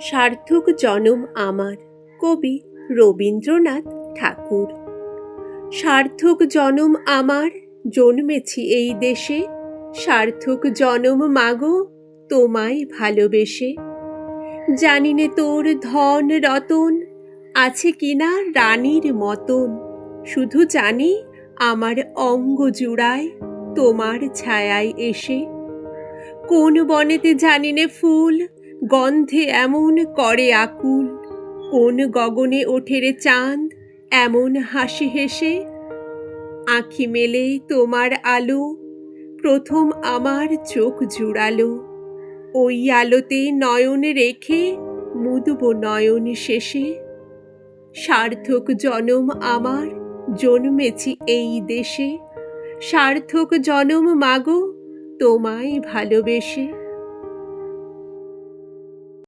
সার্থক জনম আমার, কবি রবীন্দ্রনাথ ঠাকুর। সার্থক জনম আমার, জন্মেছি এই দেশে। সার্থক জনম মাগো, তোমায় ভালোবেসে। জানিনে তোর ধন রতন, আছে কিনা রানীর মতন। শুধু জানি আমার অঙ্গ জুড়ায় তোমার ছায়ায় এসে। কোন বনেতে জানিনে ফুল গন্ধে এমন করে আকুল, কোন গগনে ওঠে রে চাঁদ, এমন হাসি হেসে, আঁখি মেলে তোমার আলো, প্রথম আমার চোখ জুড়ালো। ওই আলোতে নয়ন রেখে মুদব নয়ন শেষে, সার্থক জনম আমার জন্মেছি এই দেশে, সার্থক জনম মাগো তোমায় ভালোবেসে।